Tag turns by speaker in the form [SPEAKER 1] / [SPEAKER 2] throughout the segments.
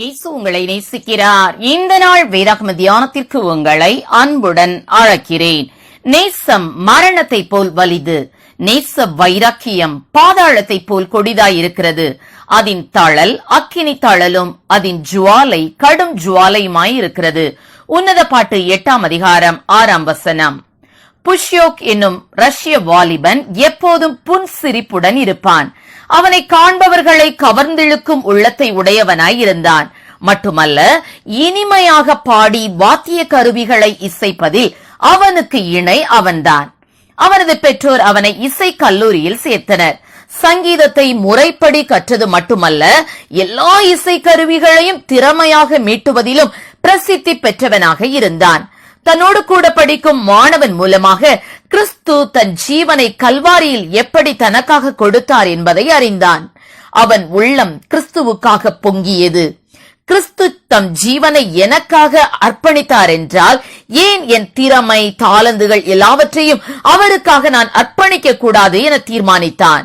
[SPEAKER 1] இயேசு உங்களை நேசிக்கிறார். இந்த நாள் வேதாகம தியானத்திற்கு உங்களை அன்புடன் அழைக்கிறேன். நேசம் மரணத்தை போல் வலிது. நேச வைராக்கியம் பாதாளத்தை போல் கொடிதாயிருக்கிறது. அதன் தழல் அக்கினி தழலும் அதன் ஜுவாலை கடும் ஜுவாலையுமாய் இருக்கிறது உன்னத பாட்டு எட்டாம் அதிகாரம் ஆறாம் வசனம். புஷ்யோக் என்னும் ரஷ்ய வாலிபன் எப்போதும் புன்சிரிப்புடன் இருப்பான். அவனை காண்பவர்களை கவர்ந்திழுக்கும் உள்ளத்தை உடையவனாய் இருந்தான். மட்டுமல்ல இனிமையாக பாடி வாத்திய கருவிகளை இசைப்பதில் அவனுக்கு இணை அவன்தான். அவனது பெற்றோர் அவனை இசை கல்லூரியில் சேர்த்தனர். சங்கீதத்தை முறைப்படி கற்றது மட்டுமல்ல எல்லா இசை கருவிகளையும் திறமையாக மீட்டுவதிலும் பிரசித்தி பெற்றவனாக இருந்தான். தன்னோடு கூட படிக்கும் மாணவன் மூலமாக கிறிஸ்து தன் ஜீவனை கல்வாரியில் எப்படி தனக்காக கொடுத்தார் என்பதை அறிந்தான். அவன் உள்ளம் கிறிஸ்துவுக்காக பொங்கியது. கிறிஸ்து தம் ஜீவனை எனக்காக அர்ப்பணித்தார் என்றால் ஏன் என் திறமை தாளந்துகள் எல்லாவற்றையும் அவருக்காக நான் அர்ப்பணிக்க கூடாது என தீர்மானித்தான்.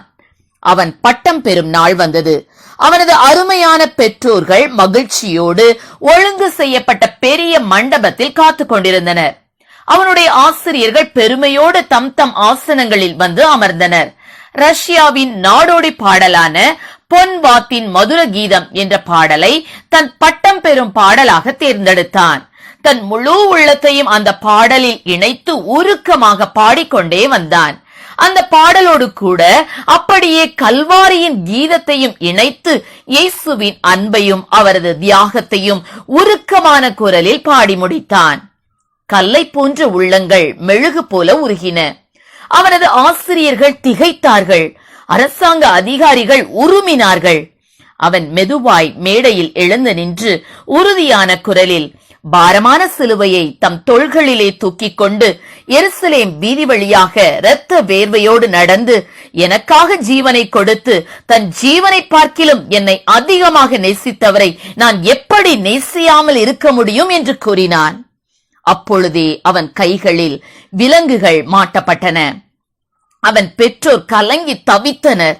[SPEAKER 1] அவன் பட்டம் பெறும் நாள் வந்தது. அவனது அருமையான பெற்றோர்கள் மகிழ்ச்சியோடு ஒழுங்கு செய்யப்பட்ட பெரிய மண்டபத்தில் காத்து கொண்டிருந்தனர். அவனுடைய ஆசிரியர்கள் பெருமையோடு தம் தம் ஆசனங்களில் வந்து அமர்ந்தனர். ரஷ்யாவின் நாடோடி பாடலான பொன்வாத்தின் மதுர கீதம் என்ற பாடலை தன் பட்டம் பெறும் பாடலாக தேர்ந்தெடுத்தான். தன் முழு உள்ளத்தையும் அந்த பாடலில் இணைத்து உருக்கமாக பாடிக்கொண்டே வந்தான். அந்த பாடலோடு கூட அப்படியே கல்வாரியின் கீதத்தையும் இணைத்து இயேசுவின் அன்பையும் அவரது தியாகத்தையும் உருக்கமான குரலில் பாடி முடித்தான். கல்லை போன்ற உள்ளங்கள் மெழுகு போல உருகின. அவனது ஆசிரியர்கள் திகைத்தார்கள். அரசாங்க அதிகாரிகள் உருமினார்கள். அவன் மெதுவாய் மேடையில் எழுந்து நின்று உறுதியான குரலில் பாரமான சிலுவையை தம் தொள்களிலே தூக்கிக் கொண்டு எருசலேம் வீதி வழியாக இரத்த வேர்வையோடு நடந்து எனக்காக ஜீவனை கொடுத்து தன் ஜீவனை பார்க்கிலும் என்னை அதிகமாக நேசித்தவரை நான் எப்படி நேசியாமல் இருக்க முடியும் என்று கூறினான். அப்பொழுதே அவன் கைகளில் விலங்குகள் மாட்டப்பட்டன. அவன் பெற்றோர் கலங்கி தவித்தனர்.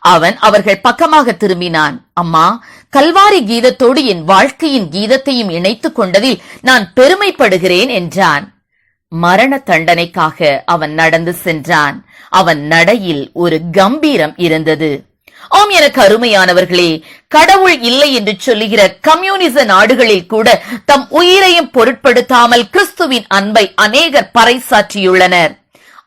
[SPEAKER 1] அவன் அவர்கள் பக்கமாக திரும்பினான். அம்மா கல்வாரி கீதத்தோடு என் வாழ்க்கையின் கீதத்தையும் இணைத்துக் கொண்டதில் நான் பெருமைப்படுகிறேன் என்றான். மரண தண்டனைக்காக அவன் நடந்து சென்றான். அவன் நடையில் ஒரு கம்பீரம் இருந்தது. ஆம் எனக்கு அருமையானவர்களே கடவுள் இல்லை என்று சொல்லுகிற கம்யூனிச நாடுகளில் கூட தம் உயிரையும் பொருட்படுத்தாமல் கிறிஸ்துவின் அன்பை அநேகர் பறைசாற்றியுள்ளனர்.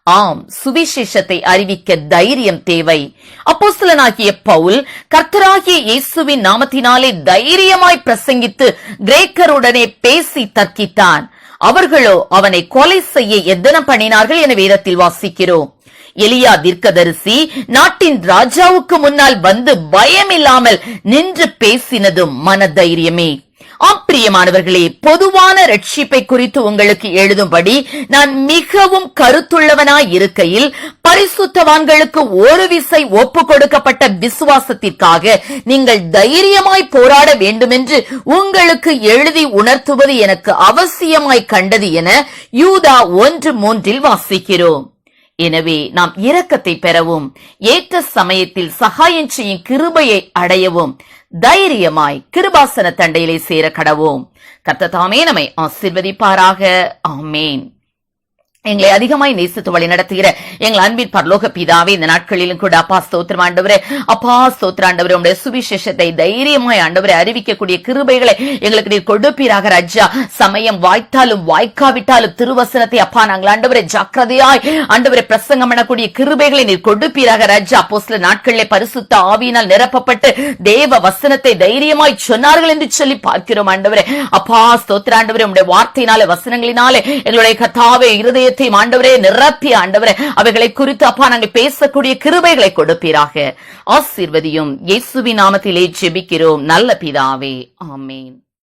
[SPEAKER 1] ஆம் சுவிசேஷத்தை அறிவிக்க தைரியம் தேவை. அப்போஸ்தலனாகிய பவுல் கர்த்தராகிய இயேசுவின் நாமத்தினாலே தைரியமாய் பிரசங்கித்து கிரேக்கருடனே பேசி தர்க்கித்தான். அவர்களோ அவனை கொலை செய்ய எத்தனம் பண்ணினார்கள் என வேதத்தில் வாசிக்கிறோம். எலியா தீர்க்கதரிசி நாட்டின் ராஜாவுக்கு முன்னால் வந்து பயமில்லாமல் நின்று பேசினதும் மன தைரியமே. பிரியமானவர்களே பொதுவான ரட்சிப்பை குறித்து உங்களுக்கு எழுதும்படி நான் மிகவும் கருத்துள்ளவனாய் இருக்கையில் பரிசுத்தவான்களுக்கு ஒரு விசை ஒப்பு கொடுக்கப்பட்ட விசுவாசத்திற்காக நீங்கள் தைரியமாய் போராட வேண்டுமென்று உங்களுக்கு எழுதி உணர்த்துவது எனக்கு அவசியமாய் கண்டது என யூதா ஒன்று மூன்றில் வாசிக்கிறோம். எனவே நாம் இரக்கத்தை பெறவும் ஏற்ற சமயத்தில் சகாயம் செய்யும் கிருபையை அடையவும் தைரியமாய் கிருபாசன தண்டையிலே சேர கடவோம். கர்த்ததாமே நம்மை ஆசிர்வதிப்பாராக. ஆமேன். எங்களை அதிகமாய் நேசித்து வழி நடத்துகிற எங்கள் அன்பின் பரலோக பிதாவே இந்த நாட்களிலும் கூட அப்பா ஸ்தோத்திரம் ஆண்டவரே அப்பா ஸ்தோத்திர ஆண்டவரே உடைய சுவிசேஷத்தை தைரியமாய் ஆண்டவரை அறிவிக்கக்கூடிய கிருபைகளை எங்களுக்கு நீர் கொடுப்பீராக ரஜா. சமயம் வாய்த்தாலும் வாய்க்காவிட்டாலும் திருவசனத்தை அப்பா நாங்கள் ஆண்டவரை ஜாக்கிரதையாய் ஆண்டவரை பிரசங்கம் பண்ணக்கூடிய கிருபைகளை நீர் கொடுப்பீராக ரஜா. அப்போ சில நாட்களிலே பரிசுத்த ஆவியினால் நிரப்பப்பட்டு தேவ வசனத்தை தைரியமாய் சொன்னார்கள் என்று சொல்லி பார்க்கிறோம் ஆண்டவரே. அப்பா ஸ்தோத்திர ஆண்டவரே உடைய வார்த்தையினாலே வசனங்களினாலே எங்களுடைய கத்தாவே இருதய இதயத்தையும் ஆண்டவரே நிரப்பி ஆண்டவரே அவைகளை குறித்து அப்பா நாங்கள் பேசக்கூடிய கிருபைகளை கொடுப்பீராக. ஆசீர்வதியும். இயேசுவி நாமத்திலே ஜெபிக்கிறோம். நல்ல பிதாவே. ஆமேன்.